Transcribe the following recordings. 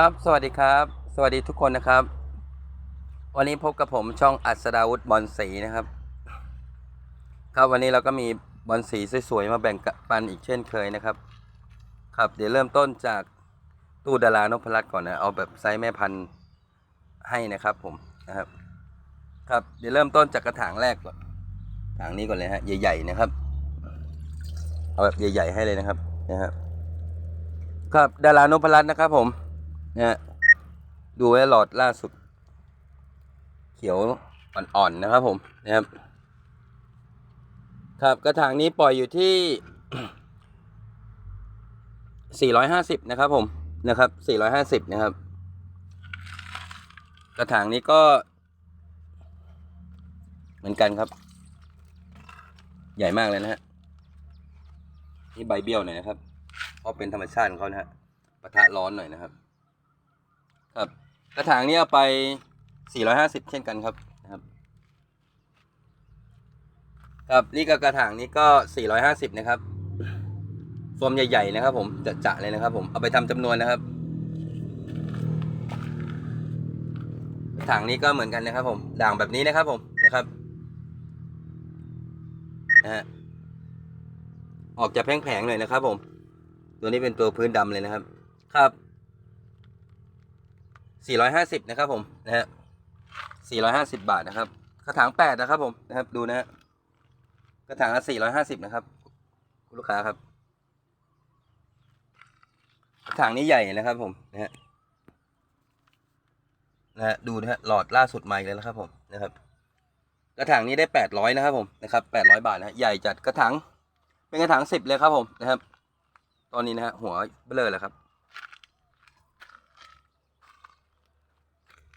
ครับ สวัสดีครับ สวัสดีทุกคนนะครับ วันนี้พบกับผมช่องอัศดาวุฒบอลสีนะครับ ครับวันนี้เราก็มีบอลสีสวยๆมาแบ่งปันอีกเช่นเคยนะครับ ครับเดี๋ยวเริ่มต้นจากตู้ดารานพรัตน์ก่อนนะ เอาแบบไซส์แม่พันธุ์ให้นะครับผมนะครับ ครับเดี๋ยวเริ่มต้นจากกระถางแรกก่อนถางนี้ก่อนเลยฮะใหญ่ๆนะครับ เอาแบบใหญ่ๆให้เลยนะครับนะครับ ครับดารานพรัตน์นะครับผม นะดูไว้หลอดล่าสุด เขียวอ่อนๆนะครับผมนะครับ ครับกระถางนี้ปล่อยอยู่ที่ 450 นะครับผมนะครับ 450 นะครับ กระถางนี้ก็ เหมือนกันครับ ใหญ่มากเลยนะฮะนี่ใบเบี้ยวหน่อยนะครับ เพราะเป็นธรรมชาติของเขานะฮะปะทะร้อนหน่อยนะครับ ครับ กระถางนี้เอาไป 450 เช่นกันครับนะครับ ครับนี่ก็กระถางนี้ก็ 450 นะครับโฟมใหญ่ๆนะครับ ผมจะจะเลยนะครับ ผมเอาไปทำจำนวนนะครับ กระถางนี้ก็เหมือนกันนะครับ ผม ด่างแบบนี้นะครับ ผมนะครับนะฮะออกจะแผงๆหน่อยนะครับ ผม ตัวนี้เป็นตัวพื้นดำเลยนะครับ ครับ 450 นะครับผมนะฮะ450 บาทนะครับ กระถาง 8 นะครับผมนะครับดูนะฮะกระถางละ450 นะครับคุณลูกค้าครับ กระถางนี้ใหญ่นะครับผมนะฮะนะฮะดูนะฮะหลอดล่าสุดใหม่เลยนะครับผมนะครับ กระถางนี้ได้800นะครับผมนะครับ800บาทนะใหญ่จัดกระถางเป็นกระถาง10เลยครับผมนะครับ ตอนนี้นะฮะหัวเบลอแล้วครับ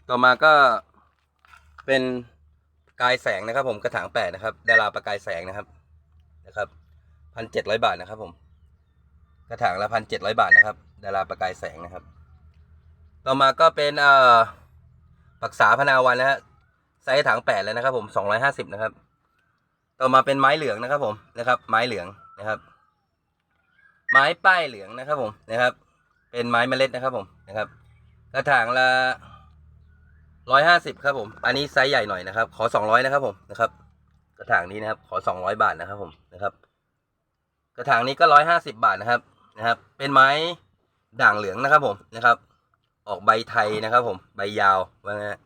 ต่อมาก็เป็นกายแสงนะครับ ผมกระถางแปดนะครับดาราประกายแสงนะครับนะครับพันเจ็ดร้อยบาทนะครับ ผม กระถางละพันเจ็ดร้อยบาทนะครับดาราประกายแสงนะครับ ต่อมาก็เป็นเอ่อปักษาพนาวันนะฮะไซส์ถังแปดเลยนะครับ ผมสองร้อยห้าสิบนะครับ ต่อมาเป็นไม้เหลืองนะครับ ผมนะครับ ไม้เหลืองนะครับ ไม้ป้ายเหลืองนะครับ ผมนะครับ เป็นไม้เมล็ดนะครับ ผมนะครับ กระถางละ ร้อยห้าสิบครับผม อันนี้ไซส์ใหญ่หน่อยนะครับ ขอสองร้อยนะครับผมนะครับ กระถางนี้นะครับ ขอสองร้อยบาทนะครับผมนะครับ กระถางนี้ก็ร้อยห้าสิบบาทนะครับนะครับ เป็นไม้ด่างเหลืองนะครับผมนะครับ ออกใบไทยนะครับ ผม ใบยาวว่างั้นะ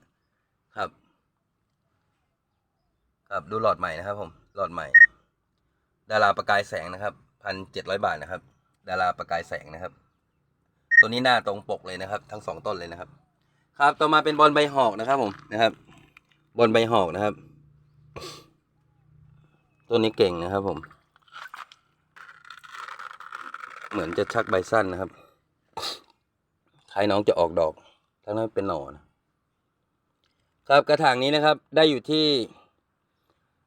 ครับ ครับดูหลอดใหม่นะครับ ผม หลอดใหม่ ดาราประกายแสงนะครับพันเจ็ดร้อยบาทนะครับ ดาราประกายแสงนะครับ ตัวนี้หน้าตรงปกเลยนะครับ ทั้งสองต้นเลยนะครับ ครับต่อมาเป็นบอลใบหอกนะครับผมนะครับ บอลใบหอกนะครับ ตัวนี้เก่งนะครับผม เหมือนจะชักใบสั้นนะครับคล้ายน้องจะออกดอกทั้งนั้นเป็นหน่อนะครับกระถางนี้นะครับ ได้อยู่ที่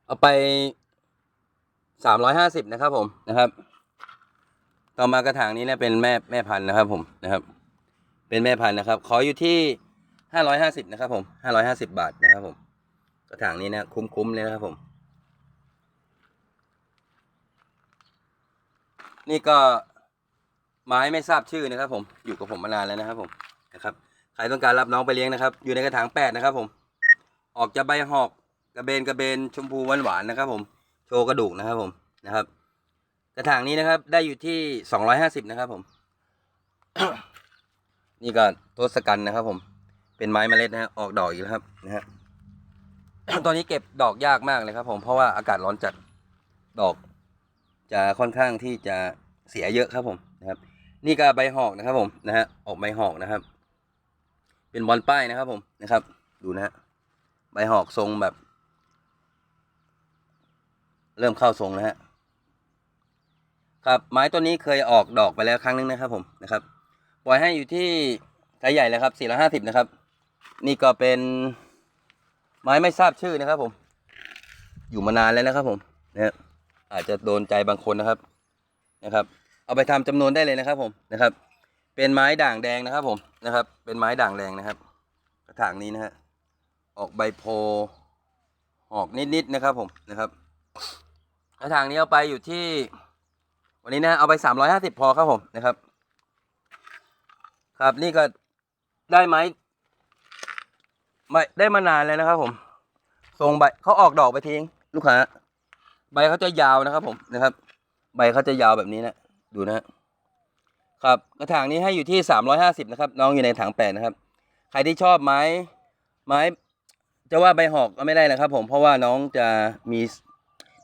เอาไปสามร้อยห้าสิบนะครับผมนะครับ ต่อมากระถางนี้เนี่ยเป็นแม่แม่พันธุ์นะครับผมนะครับ เป็นแม่พันธุ์นะครับ ขออยู่ที่ ห้าร้อยห้าสิบนะครับผมห้าร้อยห้าสิบาทนะครับผม กระถางนี้นะคุ้มๆเลยนะครับผม นี่ก็ไม้ไม่ทราบชื่อนะครับ ผม อยู่กับผมมานานแล้วนะครับ ผมนะครับ ใครต้องการรับน้องไปเลี้ยงนะครับ อยู่ในกระถางแปดนะครับ ผม ออกจะใบหอกกระเบนกระเบนชมพูหวานหวานๆนะครับ ผม โชว์กระดูกนะครับ ผมนะครับ กระถางนี้นะครับ ได้อยู่ที่สองร้อยห้าสิบนะครับ ผม นี่ก็ทศกัณฐ์นะครับ ผม เป็นไม้เมล็ดนะฮะออกดอกอีกแล้วครับนะฮะตอนนี้เก็บดอกยากมากเลยครับ ผมเพราะว่าอากาศร้อนจัดดอก จะค่อนข้างที่จะเสียเยอะครับผมนะครับ นี่ก็ใบหอกนะครับผมนะฮะออกใบหอกนะครับ เป็นบอลป้ายนะครับผมนะครับ ดูนะฮะใบหอกทรงแบบ เริ่มเข้าทรงแล้วฮะครับไม้ต้นนี้เคยออกดอกไปแล้วครั้งนึงนะครับผมนะครับ ปล่อยให้อยู่ที่ไซส์ใหญ่เลยครับ450นะครับ นี่ก็เป็นไม้ไม่ทราบชื่อนะครับ ผม อยู่มานานแล้วนะครับ ผมนะอาจจะโดนใจบางคนนะครับนะครับ เอาไปทำจำนวนได้เลยนะครับ ผมนะครับ เป็นไม้ด่างแดงนะครับ ผมนะครับ เป็นไม้ด่างแดงนะครับ กระถางนี้นะฮะออกใบโพออกนิดๆนะครับ ผมนะครับกระถางนี้เอาไปอยู่ที่ วันนี้นะเอาไปสามร้อยห้าสิบพอครับผมนะครับ ครับนี่ก็ได้ไม้ ไม่ได้มานานแล้วนะครับ ผมทรงใบเขาออกดอกไปทิ้ง ลูกค้าใบเขาจะยาวนะครับ ผมนะครับ ใบเขาจะยาวแบบนี้นะดูนะครับกระถางนี้ให้อยู่ที่สามร้อยห้าสิบนะครับ น้องอยู่ในถังแปดนะครับ ใครที่ชอบไม้ไม้จะว่าใบหอกก็ไม่ได้นะครับ ผมเพราะว่าน้องจะมี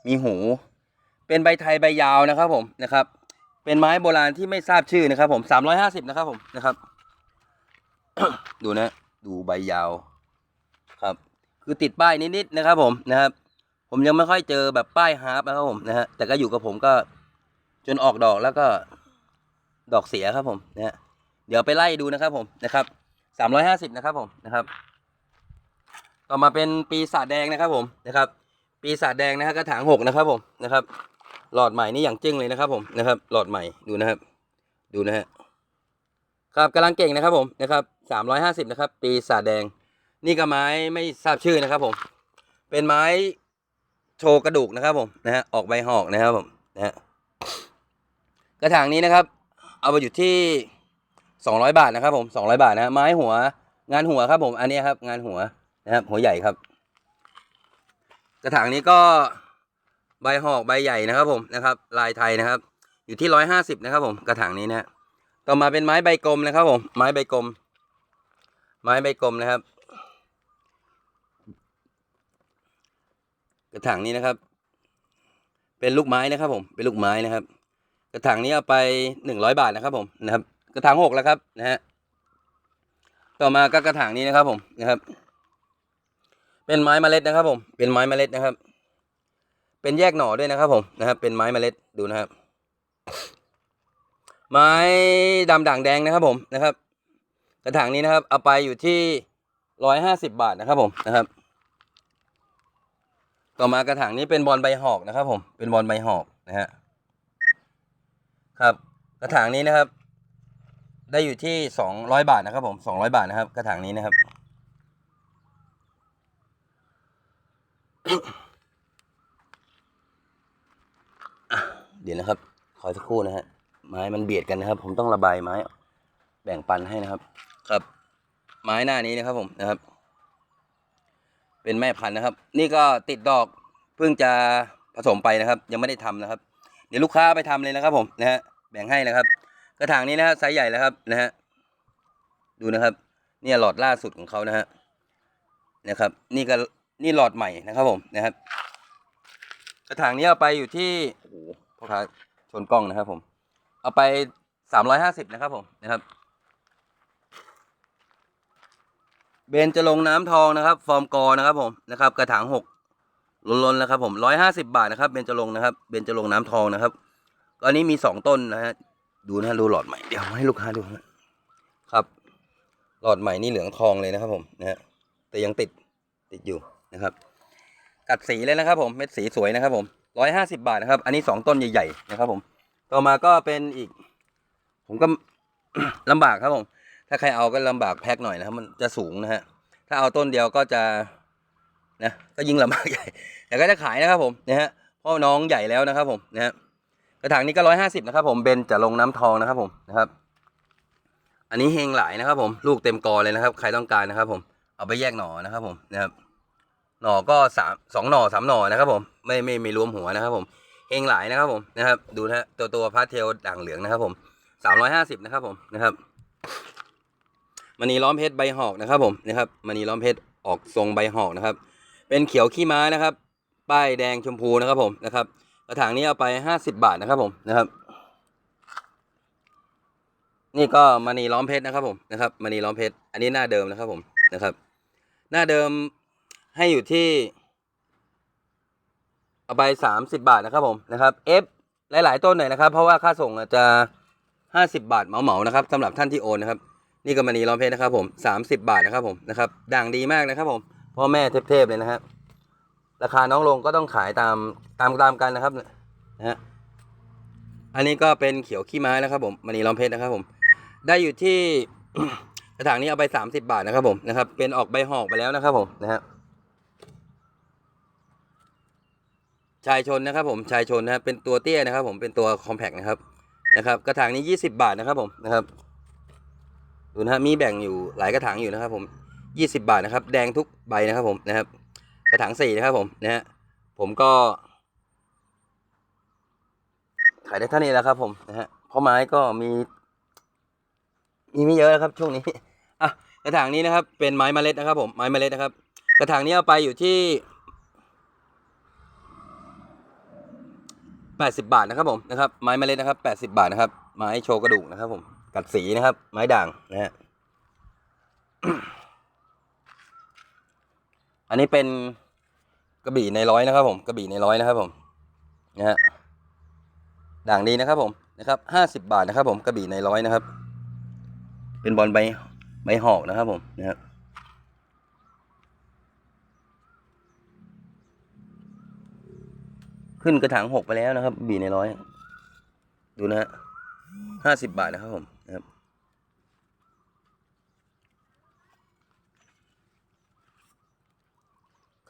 มีหู เป็นใบไทยใบยาวนะครับ ผมนะครับ เป็นไม้โบราณที่ไม่ทราบชื่อนะครับ ผมสามร้อยห้าสิบนะครับ ผมนะครับ ดูนะ ดูใบยาว คือติดป้ายนิดๆนะครับ ผมนะครับ ผมยังไม่ค่อยเจอแบบป้ายฮาร์ปนะครับผมนะฮะแต่ก็อยู่กับผมก็จนออกดอกแล้วก็ดอกเสียครับผมนะฮะเดี๋ยวไปไล่ดูนะครับผมนะครับสามร้อยห้าสิบนะครับผมนะครับ ต่อมาเป็นปีศาจแดงนะครับผมนะครับ ปีศาจแดงนะฮะกระถางหกนะครับผมนะครับ หลอดใหม่นี่อย่างจึ้งเลยนะครับ ผมนะครับ หลอดใหม่ดูนะครับ ดูนะฮะครับกำลังเก่งนะครับผมนะครับสามร้อยห้าสิบนะครับ ปีศาจแดง นี่ก็ไม้ไม่ทราบชื่อนะครับ ผม เป็นไม้โชว์กระดูกนะครับ ผมนะฮะออกใบหอกนะครับ ผมนะฮะกระถางนี้นะครับ เอาไปอยู่ที่สองร้อยบาทนะครับผมสองร้อยบาทนะไม้หัว งานหัวครับ ผม อันนี้ครับ งานหัวนะครับหัวใหญ่ครับ กระถางนี้ก็ใบหอกใบใหญ่นะครับ ผมนะครับ ลายไทยนะครับ อยู่ที่ร้อยห้าสิบนะครับ ผมกระถางนี้นะฮะต่อมาเป็นไม้ใบกลมนะครับ ผม ไม้ใบกลม ไม้ใบกลมนะครับ กระถางนี้นะครับ เป็นลูกไม้นะครับ ผม เป็นลูกไม้นะครับ กระถางนี้เอาไปหนึ่งร้อยบาทนะครับผมนะครับ กระถางหกแล้วครับนะฮะต่อมาก็กระถางนี้นะครับ ผมนะครับ เป็นไม้เมล็ดนะครับ ผม เป็นไม้เมล็ดนะครับ เป็นแยกหน่อด้วยนะครับ ผมนะครับ เป็นไม้เมล็ดดูนะครับ ไม้ดำด่างแดงนะครับผมนะครับ กระถางนี้นะครับ เอาไปอยู่ที่ร้อยห้าสิบบาทนะครับ ผมนะครับ ต่อมากระถางนี้เป็นบอลใบหอกนะครับ ผมเป็นบอลใบหอกนะฮะครับ กระถางนี้นะครับ ได้อยู่ที่สองร้อยบาทนะครับผมสองร้อยบาทนะครับ กระถางนี้นะครับ เดี๋ยวนะครับขอสักครู่นะฮะไม้มันเบียดกันนะครับ ผมต้องระบายไม้ แบ่งปันให้นะครับ ครับ ไม้หน้านี้นะครับผมนะครับ เป็นแม่พันธุ์นะครับ นี่ก็ติดดอกเพิ่งจะผสมไปนะครับ ยังไม่ได้ทำนะครับ เดี๋ยวลูกค้าไปทำเลยนะครับผมนะฮะแบ่งให้นะครับ กระถางนี้นะฮะไซส์ใหญ่แล้วครับนะฮะดูนะครับเนี่ยหลอดล่าสุดของเขานะฮะนะครับ นี่ก็นี่หลอดใหม่นะครับผมนะครับ กระถางนี้เอาไปอยู่ที่โอ้โหพ่อค้าชนกล้องนะครับผม เอาไปสามร้อยห้าสิบนะครับผมนะครับ เบนจะลงน้ำทองนะครับ ฟอร์มกอนะครับผมนะครับ กระถางหกล้นๆแล้วครับผมร้อยห้าสิบาทนะครับ เบนจะลงนะครับ เบนจะลงน้ำทองนะครับตอนนี้มีสองต้นนะฮะดูนะดูหลอดใหม่เดี๋ยวให้ลูกค้าดูนะครับ หลอดใหม่นี่เหลืองทองเลยนะครับผมนะฮะแต่ยังติดติดอยู่นะครับ กัดสีเลยนะครับ ผมเม็ดสีสวยนะครับ ผมร้อยห้าสิบาทนะครับ อันนี้สองต้นใหญ่ๆนะครับ ผม ต่อมาก็เป็นอีก ผมก็ลำบากครับผมถ้าใครเอาก็ลำบากแพ็คหน่อยนะครับ มันจะสูงนะฮะ ถ้าเอาต้นเดียวก็จะนะก็ยิ่งลำบากใหญ่แต่ก็จะขายนะครับผมนะฮะเพราะน้องใหญ่แล้วนะครับผมนะฮะกระถางนี้ก็ร้อยห้าสิบนะครับผมเบนจะลงน้ำทองนะครับผมนะครับ อันนี้เฮงหลายนะครับผมลูกเต็มกอเลยนะครับ ใครต้องการนะครับ ผมเอาไปแยกหน่อนะครับผมนะครับหน่อก็สามสองหน่อสามหน่อนะครับผมไม่ไม่ไม่รวมหัวนะครับผมเฮงหลายนะครับผมนะครับ ดูนะฮะตัวตัวพาสเทลด่างเหลืองนะครับผมสามร้อยห้าสิบนะครับผมนะครับ มณีล้อมเพชรใบหอกนะครับผมนะครับมณีล้อมเพชรออกทรงใบหอกนะครับ เป็นเขียวขี้ม้านะครับ ป้ายแดงชมพูนะครับผมนะครับกระถางนี้เอาไปห้าสิบบาทนะครับผมนะครับ นี่ก็มณีล้อมเพชรนะครับผมนะครับมณีล้อมเพชรอันนี้หน้าเดิมนะครับผมนะครับ หน้าเดิมให้อยู่ที่เอาไปสามสิบาทนะครับผมนะครับเอฟหลาย ๆ ต้นหน่อยนะครับ เพราะว่าค่าส่งจะห้าสิบาทเหมาๆนะครับสำหรับท่านที่โอนนะครับ นี่ก็มณีล้อมเพชรนะครับผมสามสิบาทนะครับผมนะครับด่างดีมากนะครับผมพ่อแม่เทพๆเลยนะครับ ราคาน้องลงก็ต้องขายตามตามตามกันนะครับนะฮะอันนี้ก็เป็นเขียวขี้ไม้นะครับผมมณีล้อมเพชรนะครับผม ได้อยู่ที่กระถางนี้เอาไปสามสิบาทนะครับผมนะครับ เป็นออกใบหอกไปแล้วนะครับผมนะฮะชายชนนะครับผมชายชนนะครับเป็นตัวเตี้ยนะครับ ผมเป็นตัวคอมแพกนะครับนะครับ กระถางนี้ยี่สิบาทนะครับผมนะครับ ดูนะฮะมีแบ่งอยู่หลายกระถางอยู่นะครับ ผมยี่สิบาทนะครับ แดงทุกใบนะครับ ผมนะครับ กระถางสี่นะครับ ผมนะฮะผมก็ขายได้เท่านี้แล้วครับ ผมนะฮะเพราะไม้ก็มี มีไม่เยอะนะครับ ช่วงนี้อะกระถางนี้นะครับ เป็นไม้เมล็ดนะครับ ผมไม้เมล็ดนะครับ กระถางนี้เอาไปอยู่ที่แปดสิบาทนะครับผมนะครับไม้เมล็ดนะครับแปดสิบาทนะครับไม้โชว์กระดูกนะครับผม กัดสีนะครับ ไม้ด่างนะฮะอันนี้เป็นกระบี่ในร้อยนะครับ ผมกระบี่ในร้อยนะครับ ผมนะฮะด่างดีนะครับ ผมนะครับห้าสิบบาทนะครับ ผมกระบี่ในร้อยนะครับ เป็นบอลใบใบหอกนะครับ ผมนะครับขึ้นกระถางหกไปแล้วนะครับ บีในร้อย ดูนะฮะห้าสิบบาทนะครับผมนะ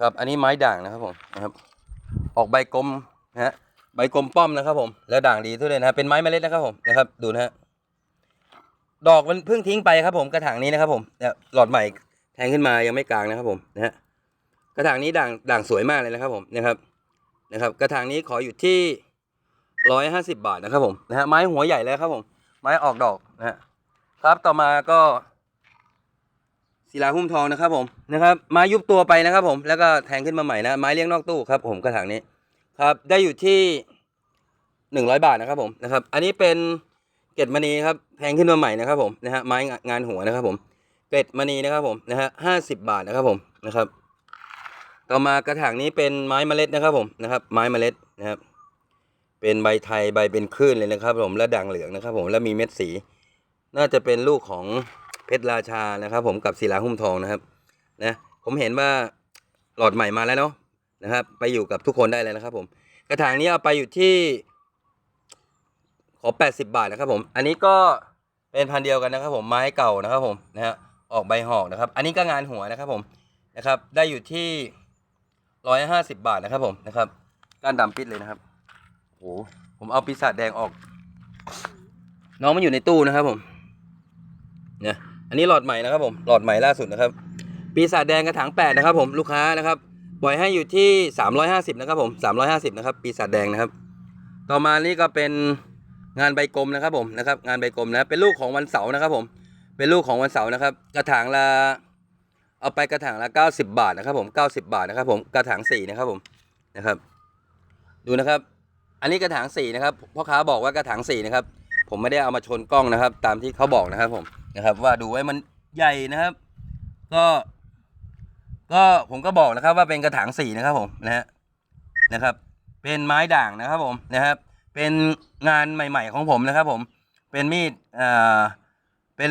ครับ อันนี้ไม้ด่างนะครับผมนะครับ ออกใบกลมนะฮะใบกลมป้อมนะครับผมแล้วด่างดีทุเรียนนะเป็นไม้เมล็ดนะครับผมนะครับ ดูนะฮะดอกมันเพิ่งทิ้งไปครับ ผมกระถางนี้นะครับ ผมเนี่ยหลอดใหม่แทงขึ้นมายังไม่กลางนะครับผมนะฮะกระถางนี้ด่างด่างสวยมากเลยนะครับ ผมนะครับนะครับ กระถางนี้ขออยู่ที่ร้อยห้าสิบาทนะครับผมนะฮะไม้หัวใหญ่เลยครับผม ไม้ออกดอกนะฮะครับต่อมาก็ ศิลาหุ้มทองนะครับผมนะครับไม้ยุบตัวไปนะครับผมแล้วก็แทงขึ้นมาใหม่นะไม้เลี้ยงนอกตู้ครับผมกระถางนี้ครับได้อยู่ที่หนึ่งร้อยบาทนะครับผมนะครับอันนี้เป็นเกล็ดมณีครับแทงขึ้นมาใหม่นะครับผมนะฮะไม้งานหัวนะครับผมเกล็ดมณีนะครับผมนะฮะห้าสิบบาทนะครับผมนะครับ ต่อมากระถางนี้เป็นไม้เมล็ดนะครับผมนะครับ ไม้เมล็ดนะครับ เป็นใบไทยใบเป็นคลื่นเลยนะครับผมและด่างเหลืองนะครับผมและมีเม็ดสี น่าจะเป็นลูกของ เพชรราชานะครับผมกับศิลาหุ้มทองนะครับนะผมเห็นว่าหลอดใหม่มาแล้วเนาะนะครับไปอยู่กับทุกคนได้เลยนะครับผมกระถางนี้เอาไปอยู่ที่ขอ 80 บาทนะครับผม อันนี้ก็เป็นพันเดียวกันนะครับผมไม้เก่านะครับผมนะฮะออกใบหอกนะครับ อันนี้ก็งานหัวนะครับผมนะครับ ได้อยู่ที่ 150 บาทนะครับผมนะครับก้านดำปิดเลยนะครับโอ้โหผมเอาปีศาจแดงออก น้องมันอยู่ในตู้นะครับผมเนี่ย อันนี้หลอดใหม่นะครับผมหลอดใหม่ล่าสุดนะครับ ปีศาจแดงกระถางแปดนะครับผมลูกค้านะครับปล่อยให้อยู่ที่สามร้อยห้าสิบนะครับผมสามร้อยห้าสิบนะครับปีศาจแดงนะครับ ต่อมานี่ก็เป็นงานใบกลมนะครับผมนะครับงานใบกลมนะเป็นลูกของวันเสาร์นะครับผมเป็นลูกของวันเสาร์นะครับ กระถางละเอาไปกระถางละเก้าสิบบาทนะครับผมเก้าสิบาทนะครับผมกระถางสี่นะครับผมนะครับ ดูนะครับ อันนี้กระถางสี่นะครับพ่อค้าบอกว่ากระถางสี่นะครับผมไม่ได้เอามาชนกล้องนะครับ ตามที่เขาบอกนะครับผม นะครับ ว่าดูไว้มันใหญ่นะครับ ก็ ก็ผมก็บอกนะครับ ว่าเป็นกระถางสีนะครับผมนะฮะนะครับ เป็นไม้ด่างนะครับผมนะครับ เป็นงานใหม่ ๆของผมนะครับ ผม เป็นมีดอ่าเป็น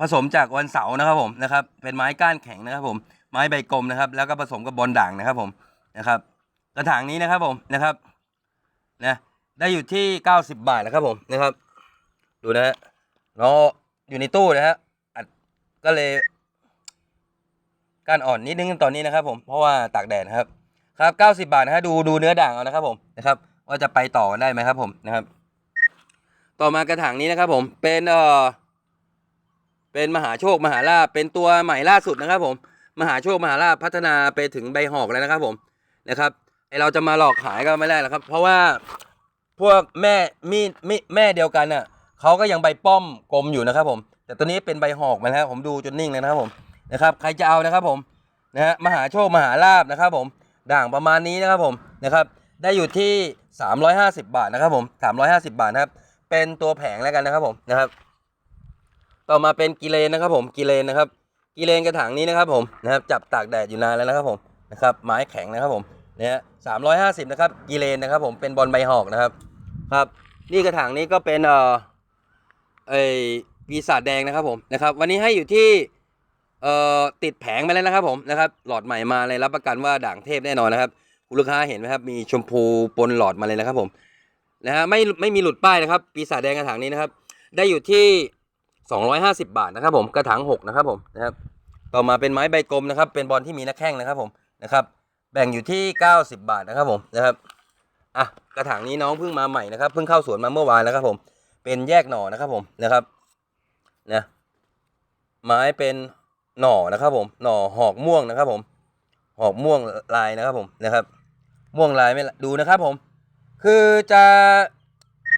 ผสมจากวันเสาร์นะครับผมนะครับ เป็นไม้ก้านแข็งนะครับ ผม ไม้ใบกลมนะครับ แล้วก็ผสมกับบอลด่างนะครับ ผมนะครับ กระถางนี้นะครับผมนะครับนะได้อยู่ที่เก้าสิบบาทนะครับผมนะครับ ดูนะฮะเรา อยู่ในตู้นะฮะอัดก็เลย การอ่อนนิดนึงตอนนี้นะครับ ผมเพราะว่าตากแดดครับ ครับเก้าสิบาทนะฮะดูดูเนื้อด่างเอานะครับผมนะครับ ว่าจะไปต่อได้ไหมครับ ผมนะครับ ต่อมากระถางนี้นะครับ ผมเป็นเอ่อเป็นมหาโชคมหาลาเป็นตัวใหม่ล่าสุดนะครับ ผม มหาโชคมหาลาพัฒนาไปถึงใบหอกแล้วนะครับ ผมนะครับไอเราจะมาหลอกขายก็ไม่ได้แล้วครับ เพราะว่าพวกแม่มีดมีแม่เดียวกันน่ะ เขาก็ยังใบป้อมกลมอยู่นะครับผม แต่ตัวนี้เป็นใบหอกมาแล้วผมดูจนนิ่งเลยนะครับผมนะครับใครจะเอานะครับผมนะฮะมหาโชคมหาลาภนะครับผมด่างประมาณนี้นะครับผมนะครับได้อยู่ที่ 350 บาทนะครับผม 350 บาทนะครับเป็นตัวแผงแล้วกันนะครับผมนะครับ ต่อมาเป็นกิเลนนะครับผมกิเลนนะครับ กิเลนกระถางนี้นะครับผมนะครับจับตากแดดอยู่นานแล้วนะครับผมนะครับไม้แข็งนะครับผมเนี่ยสามร้อยห้าสิบนะครับกิเลนนะครับผมเป็นบอลใบหอกนะครับครับ นี่กระถางนี้ก็เป็นเอ่อ ไอปีศาจแดงนะครับผมนะครับวันนี้ให้อยู่ที่เอ่อติดแผงไปแล้วนะครับผมนะครับหลอดใหม่มาเลยรับประกันว่าด่างเทพแน่นอนนะครับคุณลูกค้าเห็นไหมครับมีชมพูปนหลอดมาเลยนะครับผมนะฮะไม่ไม่มีหลุดป้ายนะครับ ปีศาจแดงกระถางนี้นะครับ ได้อยู่ที่ 250 บาทนะครับผมกระถาง6นะครับผมนะครับต่อมาเป็นไม้ใบกลมนะครับ เป็นบอลที่มีหน้าแข้งนะครับผมนะครับแบ่งอยู่ที่ 90 บาทนะครับผมนะครับอะกระถางนี้น้องเพิ่งมาใหม่นะครับเพิ่งเข้าสวนมาเมื่อวานนะครับผม เป็นแยกหน่อนะครับผมนะครับนะไม้เป็นหน่อนะครับผมหน่อหอกม่วงนะครับผมหอกม่วงลายนะครับผมนะครับ ม่วงลายไม่ดูนะครับผม คือจะ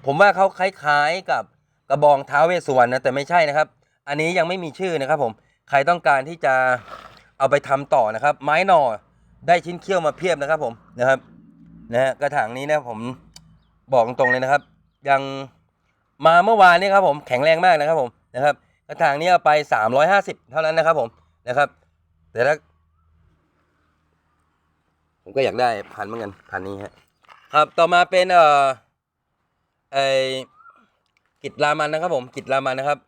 ผมว่าเขาคล้ายๆกับกระบองท้าเวสสุวรรณนะแต่ไม่ใช่นะครับ อันนี้ยังไม่มีชื่อนะครับผมใครต้องการที่จะเอาไปทำต่อนะครับ ไม้หน่อได้ชิ้นเขี้ยวมาเพียบนะครับผมนะครับนะฮะกระถางนี้นะผมบอกตรงๆเลยนะครับ ยัง มาเมื่อวานนี้ครับผมแข็งแรงมากนะครับผมนะครับกระถางนี้เอาไปสามร้อยห้าสิบเท่านั้นนะครับผมนะครับ แต่ถ้าผมก็อยากได้พันเหมือนกันพันนี้ฮะครับต่อมาเป็นเอ่อไอกิจรามันนะครับผมกิจรามันนะครับ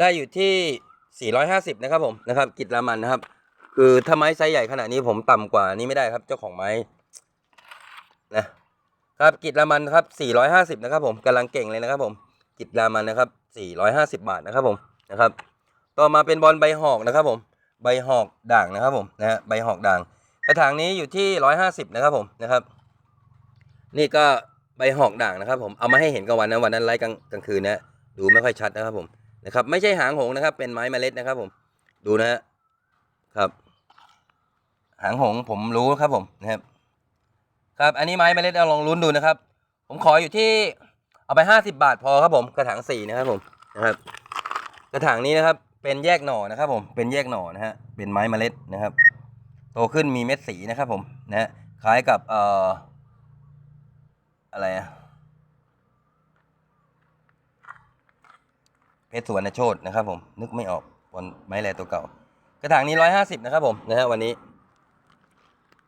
ได้อยู่ที่ 450 นะครับผมนะครับ กิจรามันนะครับ คือถ้าไม้ไซส์ใหญ่ขนาดนี้ผมต่ำกว่านี้ไม่ได้ครับ เจ้าของไม้นะครับกิจรามันครับ 450 นะครับผมกำลังเก่งเลยนะครับผม กิจรามันนะครับ 450 บาทนะครับผมนะครับ ต่อมาเป็นบอลใบหอกนะครับผมใบหอกด่างนะครับผมนะฮะใบหอกด่าง กระถางนี้อยู่ที่ 150 นะครับผมนะครับ นี่ก็ใบหอกด่างนะครับ ผมเอามาให้เห็นกันวันนั้นวันนั้นไลฟ์กลางกลางคืนนะดูไม่ค่อยชัดนะครับผมนะครับไม่ใช่หางหงนะครับ เป็นไม้เมล็ดนะครับ ผมดูนะฮะครับ หางหงผมรู้ครับผมนะครับ ครับอันนี้ไม้เมล็ดเอาลองลุ้นดูนะครับ ผมขออยู่ที่ เอาไปห้าสิบาทพอครับผมกระถางสี่นะครับผมนะครับกระถางนี้นะครับเป็นแยกหน่อนะครับผมเป็นแยกหน่อนะฮะเป็นไม้เมล็ดนะครับ โตขึ้นมีเม็ดสีนะครับผมนะฮะคล้ายกับเอ่ออะไรอะเพชรสวรรณโชตนะครับผมนึกไม่ออกวันไม้แลตัวเก่า กระถางนี้ร้อยห้าสิบนะครับผมนะฮะวันนี้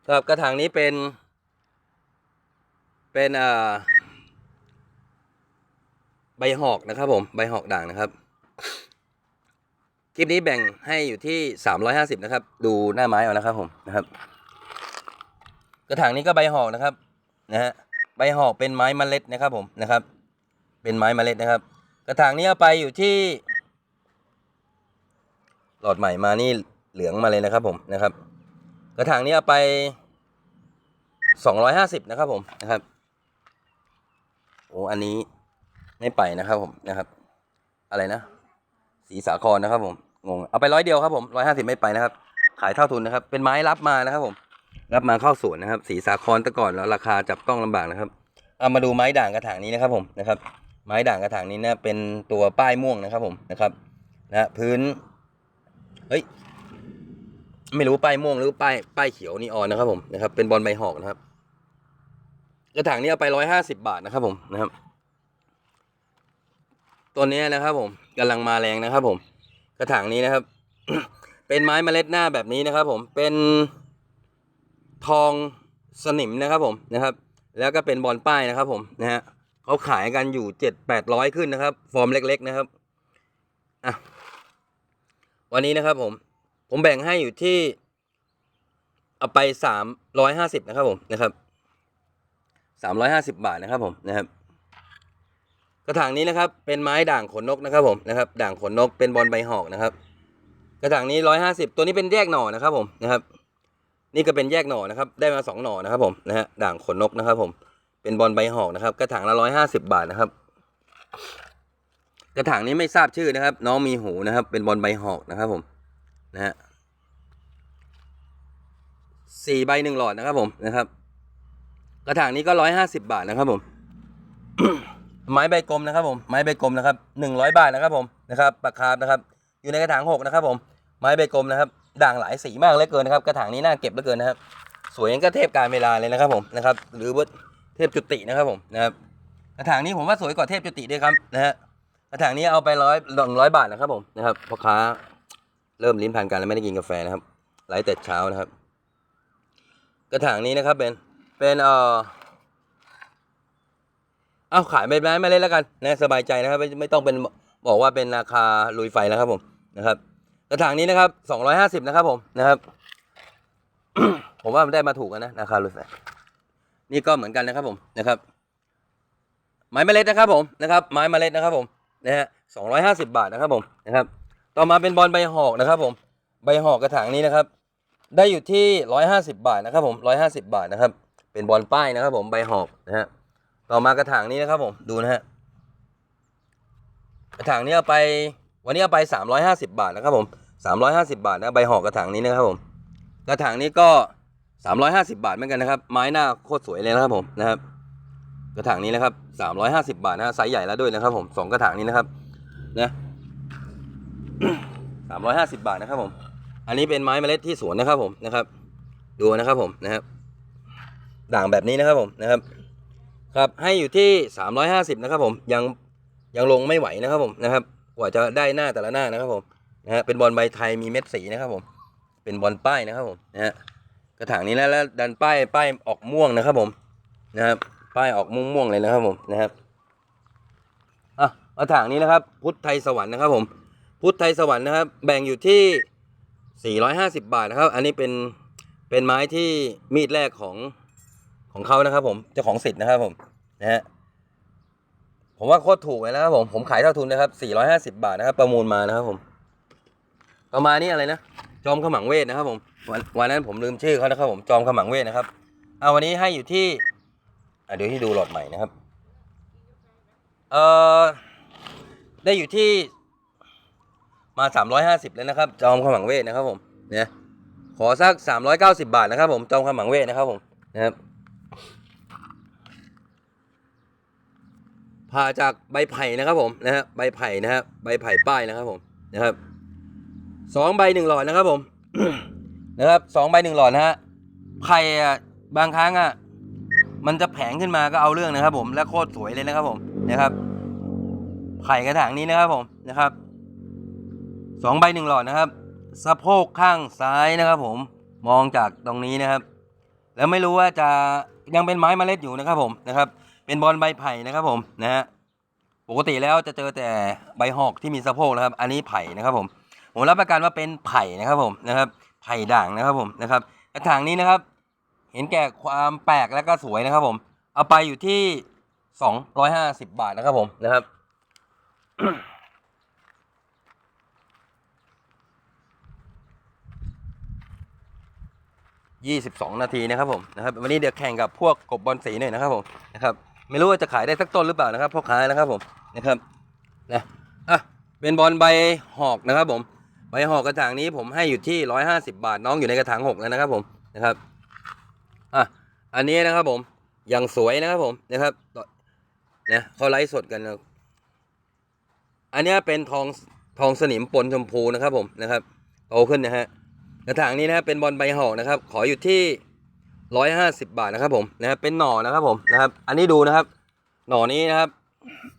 ครับกระถางนี้เป็น เป็นเอ่อ ใบหอกนะครับผมใบหอกด่างนะครับ คลิปนี้แบ่งให้อยู่ที่ 350 นะครับ ดูหน้าไม้เอานะครับผมนะครับ กระถางนี้ก็ใบหอกนะครับนะฮะใบหอกเป็นไม้มเมล็ดนะครับผมนะครับ เป็นไม้มเมล็ดนะครับ กระถางนี้เอาไปอยู่ที่ หลอดใหม่มานี่เหลืองมาเลยนะครับผมนะครับ กระถางนี้เอาไป 250 นะครับผมนะครับโอ้อันนี้ ไม่ไปนะครับผมนะครับ อะไรนะสีสาครนะครับ ผมงงเอาไปร้อยเดียวครับผมร้อยห้าสิบไม่ไปนะครับ ขายเท่าทุนนะครับ เป็นไม้รับมานะครับผม รับมาเข้าสวนนะครับ สีสาครแต่ก่อนแล้วราคาจับต้องลำบากนะครับเอามาดูไม้ด่างกระถางนี้นะครับผมนะครับ ไม้ด่างกระถางนี้นะเป็นตัวป้ายม่วงนะครับผมนะครับนะฮะพื้นเฮ้ยไม่รู้ป้ายม่วงหรือป้ายป้ายเขียวนีออนนะครับผมนะครับเป็นบอลใบหอกนะครับ กระถางนี้เอาไปร้อยห้าสิบบาทนะครับผมนะครับ ตัวนี้นะครับ ผมกำลังมาแรงนะครับ ผม กระถางนี้นะครับ เป็นไม้เมล็ดหน้าแบบนี้นะครับ ผมเป็นทองสนิมนะครับ ผมนะครับ แล้วก็เป็นบอลป้ายนะครับ ผมนะฮะเขาขายกันอยู่เจ็ดแปดร้อยขึ้นนะครับ ฟอร์มเล็ก ๆ นะครับอะวันนี้นะครับ ผม ผมแบ่งให้อยู่ที่เอาไปสามร้อยห้าสิบนะครับ ผมนะครับสามร้อยห้าสิบบาทนะครับ ผมนะครับ กระถางนี้นะครับเป็นไม้ด่างขนนกนะครับผมนะครับด่างขนนกเป็นบอลใบหอกนะครับ กระถางนี้ร้อยห้าสิบตัวนี้เป็นแยกหน่อนะครับผมนะครับ นี่ก็เป็นแยกหน่อนะครับได้มาสองหน่อนะครับผมนะฮะด่างขนนกนะครับผมเป็นบอลใบหอกนะครับ กระถางละร้อยห้าสิบบาทนะครับ กระถางนี้ไม่ทราบชื่อนะครับ น้องมีหูนะครับ เป็นบอลใบหอกนะครับผมนะฮะสี่ใบหนึ่งหลอดนะครับผมนะครับ กระถางนี้ก็ร้อยห้าสิบบาทนะครับผม ไม้ใบกลมนะครับผมไม้ใบกลมนะครับหนึ่งร้อยบาทนะครับผมนะครับปากคาร์ฟนะครับ อยู่ในกระถางหกนะครับ ผมไม้ใบกลมนะครับ ด่างหลายสีมากเหลือเกินนะครับกระถางนี้น่าเก็บเหลือเกินนะครับ สวยยังก็เทพการเวลาเลยนะครับผมนะครับ หรือว่าเทพจุตินะครับผมนะครับกระถางนี้ผมว่าสวยกว่าเทพจุติด้วยครับนะฮะกระถางนี้เอาไปร้อยหนึ่งร้อยบาทนะครับผมนะครับพ่อค้าเริ่มลิ้นพันกันแล้วไม่ได้กินกาแฟนะครับไลฟ์แต่เช้านะครับ กระถางนี้นะครับเป็นเป็นเอ่อ เอาขายไม่ได้ม่เล่นแล้วกันนะสบายใจนะครับไม่ไม่ต้องเป็นบอกว่าเป็นราคาลุยไฟแล้วครับผมนะครับ กระถางนี้นะครับสองร้อยห้าสิบนะครับผมนะครับ ผมว่ามันได้มาถูกกันนะราคาลุยไฟนี่ก็เหมือนกันนะครับผมนะครับ ไม้เมล็ดนะครับผมนะครับ ไม้เมล็ดนะครับผมนะฮะสองร้อยห้าสิบาทนะครับผมนะครับ ต่อมาเป็นบอลใบหอกนะครับ ผมใบหอกกระถางนี้นะครับ ได้อยู่ที่ร้อยห้าสิบาทนะครับ ผมร้อยห้าสิบาทนะครับ เป็นบอลป้ายนะครับ ผมใบหอกนะฮะ ต่อมากระถางนี้นะครับผมดูนะฮะกระถางนี้เอาไปวันนี้เอาไป 350 บาทนะครับผมสามร้อยห้าสิบาทนะใบห่อกระถางนี้นะครับผมกระถางนี้ก็สามร้อยห้าสิบาทเหมือนกันนะครับ ไม้หน้าโคตรสวยเลยนะครับผมนะครับกระถางนี้นะครับสามร้อยห้าสิบาทนะไซส์ใหญ่แล้วด้วยนะครับผมสองกระถางนี้นะครับนะสามร้อยห้าสิบาทนะครับผม อันนี้เป็นไม้เมล็ดที่สวนนะครับผมนะครับ ดูนะครับผมนะครับ ด่างแบบนี้นะครับผมนะครับ ครับให้อยู่ที่สามร้อยห้าสิบนะครับผมยังยังลงไม่ไหวนะครับผมนะครับกว่าจะได้หน้าแต่ละหน้านะครับผมนะฮะเป็นบอลใบไทยมีเม็ดสีนะครับผมเป็นบอลป้ายนะครับผมนะฮะกระถางนี้แล้วแล้วดันป้ายป้ายออกม่วงนะครับผมนะครับป้ายออกม่วงม่วงๆเลยนะครับผมนะครับอะกระถางนี้นะครับ พุทธไทยสวรรค์นะครับผมพุทธไทยสวรรค์นะครับ แบ่งอยู่ที่ 450 บาทนะครับ อันนี้เป็นเป็นไม้ที่มีดแรกของ ของเขานะครับ ผมเจ้าของสิทธิ์นะครับ ผมนะฮะผมว่าโคตรถูกเลยนะครับผมผมขายเท่าทุนนะครับ 450 บาทนะครับ ประมูลมานะครับ ผม ประมาณนี้อะไรนะจอมขมังเวทนะครับ ผมวันวันนั้นผมลืมชื่อเขานะครับ ผมจอมขมังเวทนะครับเอาวันนี้ให้อยู่ที่อะเดี๋ยวที่ดูหลอดใหม่นะครับเอ่อได้อยู่ที่มา 350แล้วนะครับ จอมขมังเวทนะครับ ผมเนี่ยขอสัก 390 บาทนะครับ ผมจอมขมังเวทนะครับ ผมนะครับ ผ่าจากใบไผ่นะครับผมนะฮะใบไผ่นะฮะใบไผ่ป้ายนะครับผมนะครับสองใบหนึ่งหลอดนะครับผมนะครับสองใบหนึ่งหลอดนะฮะไผ่อะบางครั้งอะมันจะแผงขึ้นมาก็เอาเรื่องนะครับ ผมและโคตรสวยเลยนะครับผมนะครับไผ่กระถางนี้นะครับผมนะครับสองใบหนึ่งหลอดนะครับสะโพกข้างซ้ายนะครับผมมองจากตรงนี้นะครับ แล้วไม่รู้ว่าจะยังเป็นไม้เมล็ดอยู่นะครับผมนะครับ เป็นบอลใบไผ่นะครับผมนะฮะปกติแล้วจะเจอแต่ใบหอกที่มีสะโพกนะครับ อันนี้ไผ่นะครับผมผมรับประกันว่าเป็นไผ่นะครับผมนะครับไผ่ด่างนะครับผมนะครับกระถางนี้นะครับ เห็นแก่ความแปลกและก็สวยนะครับผม เอาไปอยู่ที่สองร้อยห้าสิบบาทนะครับผมนะครับ22นาทีนะครับผมนะครับ วันนี้เดี๋ยวแข่งกับพวกกบบอลสีหน่อยนะครับผมนะครับ ไม่รู้ว่าจะขายได้สักต้นหรือเปล่านะครับพ่อค้านะครับผมนะครับนะอะเป็นบอลใบหอกนะครับผมใบหอกกระถางนี้ผมให้อยู่ที่150บาทน้องอยู่ในกระถางหกแล้วนะครับผมนะครับอะอันนี้นะครับผมอย่างสวยนะครับผมนะครับเนี่ยเขาไลฟ์สดกันนะอันนี้เป็นทองทองสนิมปนชมพูนะครับผมนะครับโตขึ้นนะฮะกระถางนี้นะครับเป็นบอลใบหอกนะครับ ขออยู่ที่ ร้อยห้าสิบบาทนะครับผมนะครับเป็นหน่อนะครับผมนะครับ อันนี้ดูนะครับ หน่อนี้นะครับ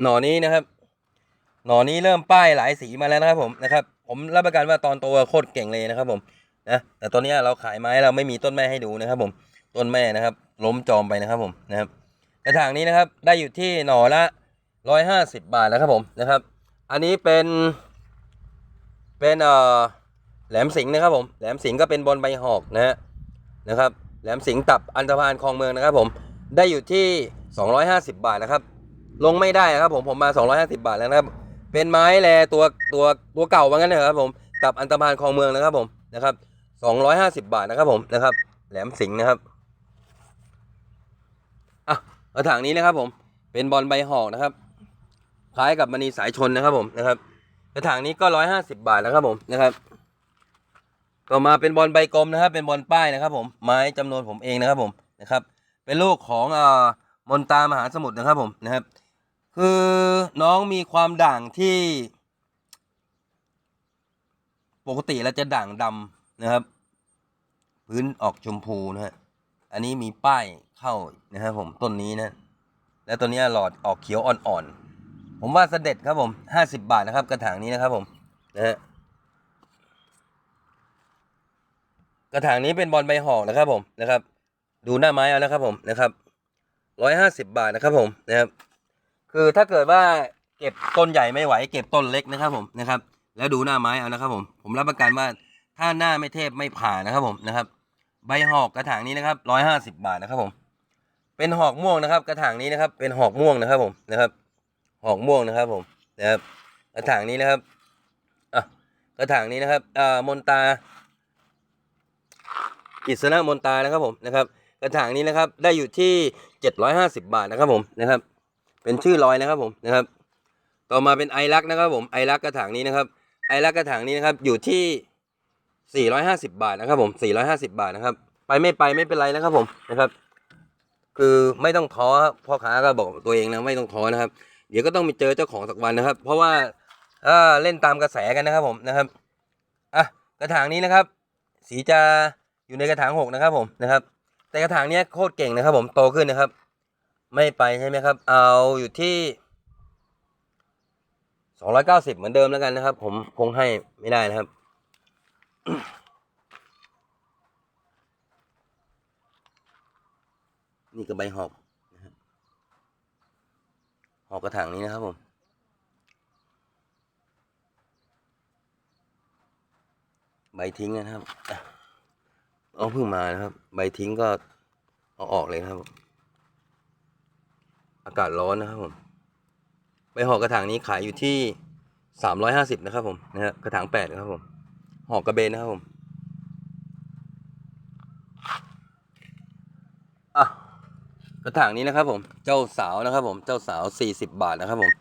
หน่อนี้นะครับ หน่อนี้เริ่มป้ายหลายสีมาแล้วนะครับผมนะครับ ผมรับประกันว่าตอนโตโคตรเก่งเลยนะครับผมนะแต่ตอนนี้เราขายไม้เราไม่มีต้นแม่ให้ดูนะครับ ผมต้นแม่นะครับ ล้มจอมไปนะครับผมนะครับกระถางนี้นะครับได้อยู่ที่หน่อละร้อยห้าสิบบาทนะครับผมนะครับ อันนี้เป็น เป็นเอ่อแหลมสิงนะครับผมแหลมสิงก็เป็นบอลใบหอกนะฮะนะครับ แหลมสิงห์ตับอันธพาลคลองเมืองนะครับ ผมได้อยู่ที่ 250 บาทนะครับ ลงไม่ได้นะครับ ผมผมมา 250 บาทแล้วนะครับ เป็นไม้แลตัวตัวตัวเก่าว่างั้นเถอะครับ ผมตับอันธพาลคลองเมืองนะครับ ผมนะครับ 250 บาทนะครับ ผมนะครับ แหลมสิงห์นะครับอะกระถางนี้นะครับ ผมเป็นบอลใบหอกนะครับ คล้ายกับมณีสายชนนะครับ ผมนะครับกระถางนี้ก็ 150 บาทนะครับ ผมนะครับ ต่อมาเป็นบอลใบกลมนะครับ เป็นบอลป้ายนะครับ ผมไม้จำนวนผมเองนะครับผมนะครับ เป็นลูกของเอ่อมนตามหาสมุทรนะครับผมนะครับ คือน้องมีความด่างที่ ปกติแล้วจะด่างดำนะครับ พื้นออกชมพูนะฮะอันนี้มีป้ายเข้านะครับผมต้นนี้นะ และตัวนี้หลอดออกเขียวอ่อนๆผมว่าเสด็จครับผมห้าสิบาทนะครับ กระถางนี้นะครับผมนะฮะ กระถางนี้เป็นบอลใบหอกนะครับผมนะครับ ดูหน้าไม้เอานะครับผมนะครับร้อยห้าสิบบาทนะครับผมนะครับ คือถ้าเกิดว่าเก็บต้นใหญ่ไม่ไหว เก็บต้นเล็กนะครับผมนะครับ แล้วดูหน้าไม้เอานะครับผมผมรับประกันว่าถ้าหน้าไม่เทพไม่ผ่านะครับผมนะครับ ใบหอกกระถางนี้นะครับร้อยห้าสิบบาทนะครับผม เป็นหอกม่วงนะครับ กระถางนี้นะครับ เป็นหอกม่วงนะครับผมนะครับ หอกม่วงนะครับผมนะครับ กระถางนี้นะครับอะกระถางนี้นะครับอ่ามนตา กิษณะมนตานะครับผมนะครับ กระถางนี้นะครับได้อยู่ที่ 750 บาทนะครับผมนะครับ เป็นชื่อลอยนะครับผมนะครับ ต่อมาเป็นไอรักนะครับผมไอรักกระถางนี้นะครับ ไอรักกระถางนี้นะครับอยู่ที่ 450 บาทนะครับผม450 บาทนะครับ ไปไม่ไปไม่เป็นไรนะครับผมนะครับคือไม่ต้องท้อพ่อค้าก็บอกตัวเองนะไม่ต้องท้อนะครับ เดี๋ยวก็ต้องมีเจอเจ้าของสักวันนะครับ เพราะว่าถ้าเล่นตามกระแสกันนะครับผมนะครับอะกระถางนี้นะครับ สีจะ อยู่ในกระถางหกนะครับผมนะครับ แต่กระถางเนี้ยโคตรเก่งนะครับ ผมโตขึ้นนะครับ ไม่ไปใช่ไหมครับ เอาอยู่ที่สองร้อยเก้าสิบเหมือนเดิมแล้วกันนะครับ ผมคงให้ไม่ได้นะครับนี่ก็ใบหอกนะครับหอกกระถางนี้นะครับผม ใบทิ้งนะครับ เอาเพิ่งมานะครับ ใบทิ้งก็เอาออกเลยนะครับผมอากาศร้อนนะครับผมใบหอกกระถางนี้ขายอยู่ที่สามร้อยห้าสิบนะครับผมนะฮะกระถางแปดนะครับผมหอกกระเบนนะครับผมอะกระถางนี้นะครับผมเจ้าสาวนะครับผมเจ้าสาวสี่สิบบาทนะครับผม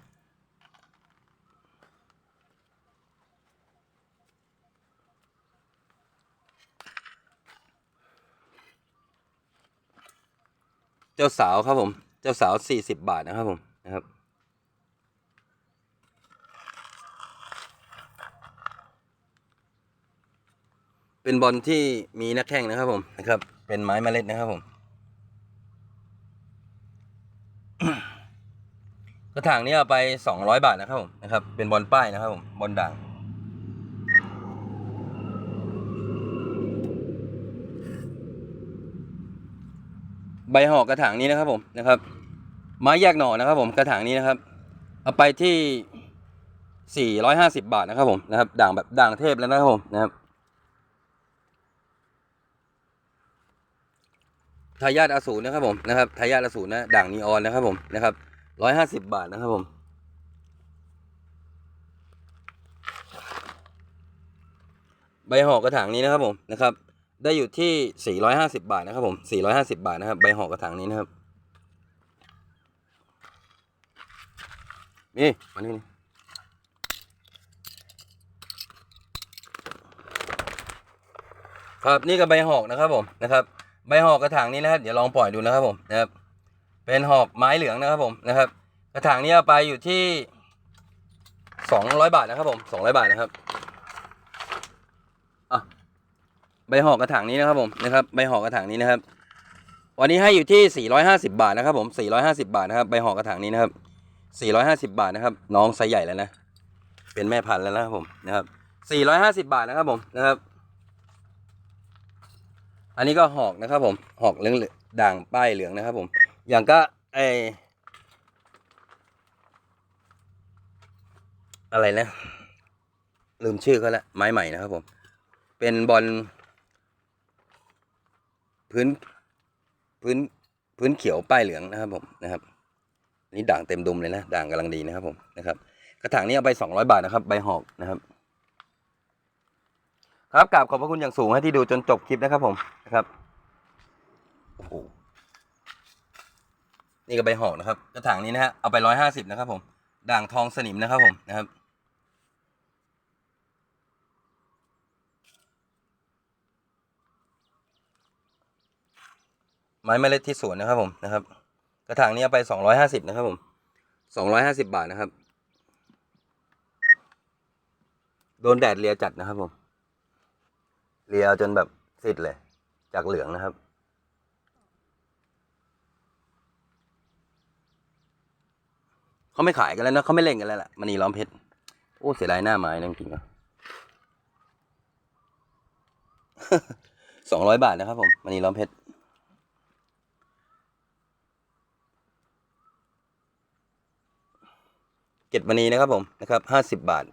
เจ้าสาวครับผม เจ้าสาวสี่สิบบาทนะครับผมนะครับ เป็นบอลที่มีนักแข่งนะครับผมนะครับ เป็นไม้เมล็ดนะครับผม กระถางนี้เอาไปสองร้อยบาทนะครับผมนะครับ เป็นบอลป้ายนะครับผมบอลด่าง ใบหอกกระถางนี้นะครับผมนะครับ ไม้แยกหน่อนะครับ ผมกระถางนี้นะครับ เอาไปที่สี่ร้อยห้าสิบาทนะครับผมนะครับด่างแบบด่างเทพแล้วนะครับผมนะครับทายาทอสูรนะครับผมนะครับทายาทอสูรนะด่างนีออนนะครับผมนะครับร้อยห้าสิบบาทนะครับผม ใบหอกกระถางนี้นะครับผมนะครับ ได้อยู่ที่ 450 บาทนะครับผม 450 บาทนะครับใบห่อกระถางนี้นะครับ นี่มานี่นี่ครับนี่ก็ใบหอกนะครับผมนะครับ ใบหอกกระถางนี้นะครับ เดี๋ยวลองปล่อยดูนะครับผมนะครับ เป็นหอกไม้เหลืองนะครับผมนะครับ กระถางนี้เอาไปอยู่ที่ 200 บาทนะครับผม 200 บาทนะครับอะ ใบหอกกระถางนี้นะครับผมนะครับใบหอกกระถางนี้นะครับ วันนี้ให้อยู่ที่ 450 บาทนะครับผม 450 บาทนะครับใบหอกกระถางนี้นะครับ 450 บาทนะครับ น้องไซส์ใหญ่แล้วนะ เป็นแม่พันธุ์แล้วนะครับผมนะครับ 450 บาทนะครับผมนะครับ อันนี้ก็หอกนะครับผมหอกเหลืองด่างป้ายเหลืองนะครับ ผม อย่างก็ไออะไรนะ ลืมชื่อเขาละไม้ใหม่นะครับผม เป็นบอล พื้นพื้นพื้นเขียวป้ายเหลืองนะครับผมนะครับนี่ด่างเต็มดุมเลยนะด่างกำลังดีนะครับผมนะครับ กระถางนี้เอาไปสองร้อยบาทนะครับ ใบหอกนะครับ ครับกราบขอบพระคุณอย่างสูงให้ที่ดูจนจบคลิปนะครับผมนะครับโอ้โหนี่ก็ใบหอกนะครับ กระถางนี้นะฮะเอาไปร้อยห้าสิบนะครับผมด่างทองสนิมนะครับผมนะครับ ไม้เมล็ดที่สวนนะครับผมนะครับ กระถางนี้เอาไปสองร้อยห้าสิบนะครับผมสองร้อยห้าสิบาทนะครับ โดนแดดเลียจัดนะครับผมเลียจนแบบสิทธิ์เลย จากเหลืองนะครับ เขาไม่ขายกันแล้วนะเขาไม่เล่นกันแล้วล่ะมณีล้อมเพชรโอ้เสียดายหน้าไม้นะจริงๆสองร้อยบาทนะครับผมมณีล้อมเพชร เกตมณีนะครับผมนะครับห้าสิบบาท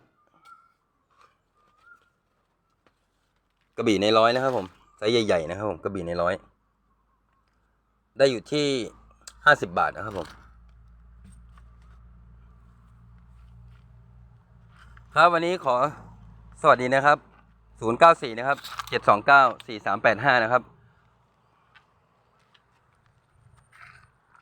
กระบี่ในร้อยนะครับผมไซส์ใหญ่ๆนะครับผมกระบี่ในร้อย ได้อยู่ที่ห้าสิบบาทนะครับผมครับวันนี้ขอสวัสดีนะครับ 094 นะครับ 729 4385 นะครับ